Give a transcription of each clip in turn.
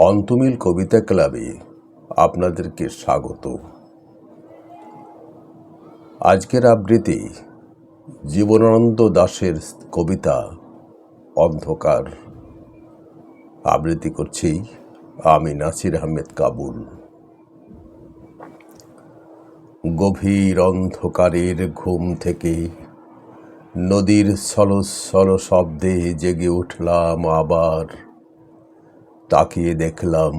অন্তমিল কবিতা ক্লাবে আপনাদেরকে স্বাগত। আজকের আবৃত্তি জীবনানন্দ দাশের কবিতা অন্ধকার। আবৃত্তি করছি আমি নাসির আহমেদ কাবুল। গভীর অন্ধকারের ঘুম থেকে নদীর সলস সল শব্দে জেগে উঠলাম আবার। তাকিয়ে দেখলাম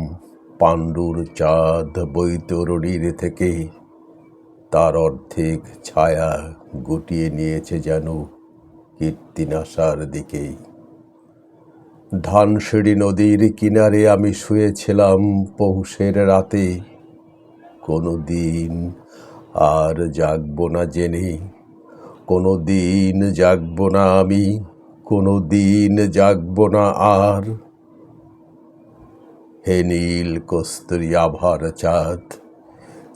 পাণ্ডুর চাঁদ বৈতরণীর থেকে তার অর্ধেক ছায়া গুটিয়ে নিয়েছে যেন কীর্তিনাশার দিকেই। ধানসিঁড়ি নদীর কিনারে আমি শুয়েছিলাম পৌষের রাতে। কোনো দিন আর জাগবো না জেনে কোনো দিন জাগবো না আমি কোনো দিন জাগবো না আর হে নীল কস্তুরী আভার চাঁদ,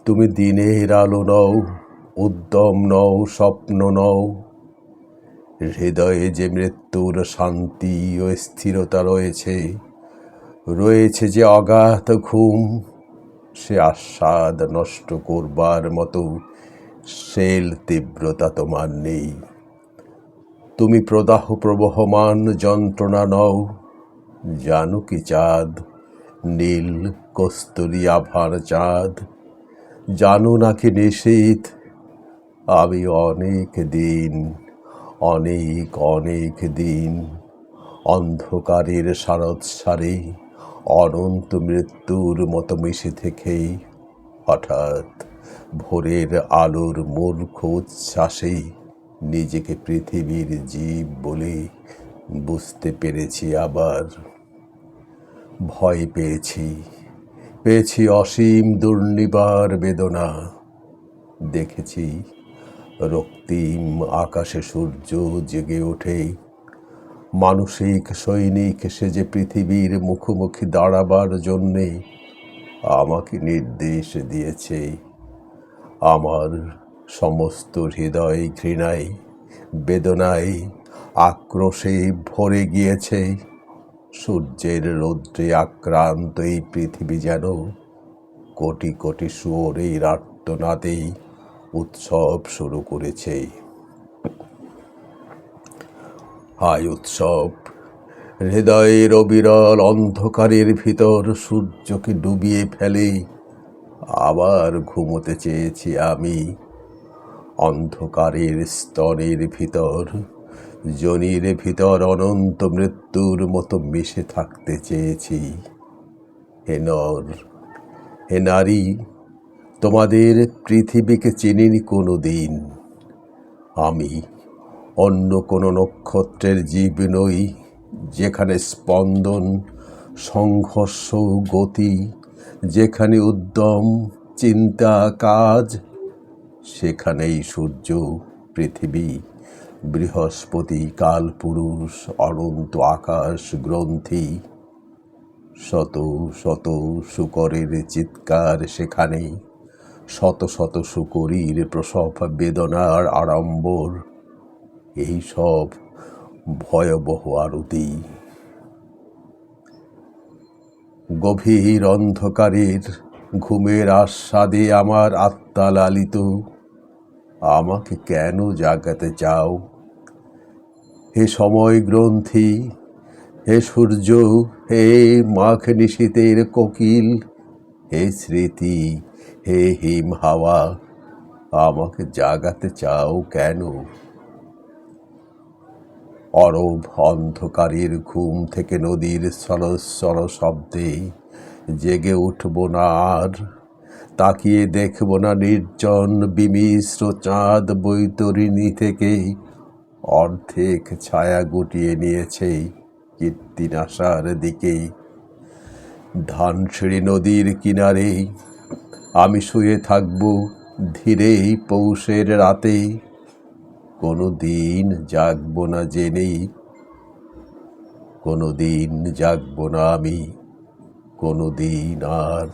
তুমি দিনের আলো নও, উদ্যম নও, স্বপ্ন নও। হৃদয়ে যে মৃত্যুর শান্তি ও স্থিরতা রয়েছে রয়েছে যে অগাধ ঘুম, সে আস্বাদ নষ্ট করবার মতো শেল তীব্রতা তোমার নেই। তুমি প্রদাহ প্রবহমান যন্ত্রণা নও, জানো কি চাঁদ নীল কস্তুরী আভার চাঁদ। জানো নাকি নিশীথ, আমি অনেক দিন, অনেক অনেক দিন অন্ধকারের শারদ সারে, অনন্ত মৃত্যুর মতো মিশে থেকেই হঠাৎ ভোরের আলোর মূর্খ উচ্ছ্বাসে নিজেকে পৃথিবীর জীব বলে বুঝতে পেরেছি আবার। ভয় পেয়েছি। পেয়েছি অসীম দুর্নিবার বেদনা। দেখেছি রক্তিম আকাশে সূর্য জেগে ওঠে। মানসিক, সৈনিক, সে যে পৃথিবীর মুখোমুখি দাঁড়াবার জন্যে আমাকে নির্দেশ দিয়েছে। আমার সমস্ত হৃদয় ঘৃণায়, বেদনায়, আক্রোশে ভরে গিয়েছে। সূর্যের রৌদ্রে আক্রান্ত এই পৃথিবী যেন কোটি কোটি শুয়োরের আর্তনাদেই উৎসব শুরু করেছে। হায় উৎসব, হৃদয়ের অবিরল অন্ধকারের ভিতর সূর্যকে ডুবিয়ে ফেলে আবার ঘুমোতে চেয়েছি আমি। অন্ধকারের স্তরের ভিতর জনির ভিতর অনন্ত মৃত্যুর মতো মিশে থাকতে চেয়েছি। হে নর, হে নারী, তোমাদের পৃথিবীকে চিনিনি কোনো দিন আমি অন্য কোনো নক্ষত্রের জীব নই যেখানে স্পন্দন, সংঘর্ষ, গতি, যেখানে উদ্যম, চিন্তা, কাজ, সেখানেই সূর্য পৃথিবী। বৃহস্পতি কালপুরুষ অনন্ত আকাশ গ্রন্থি। শত শত শুকরের চিৎকার সেখানে, শত শত শুকরীর প্রসব বেদনার আড়ম্বর। এই সব ভয়াবহ আরতি। গভীর অন্ধকারের ঘুমের আস্বাদে আমার আত্মা লালিত। আমাকে কেন জাগাতে চাও? হে সময় গ্রন্থি, হে সূর্য, হে মাঘ নিশীতের কোকিল, হে স্মৃতি, হে হিম হাওয়া, আমাকে জাগাতে চাও কেন? অরব অন্ধকারের ঘুম থেকে নদীর সলসল শব্দে জেগে উঠব না আর তাকিয়ে দেখব না নির্জন বিমিশ্র চাঁদ বৈতরিণী থেকে অর্ধেক ছায়া গুটিয়ে নিয়েছে কীর্তিনাশার দিকেই। ধানসিঁড়ি নদীর কিনারে আমি শুয়ে থাকব ধীরেই পৌষের রাতে। কোনো দিন জাগব না জেনেই কোনো দিন জাগব না আমি কোনো দিন আর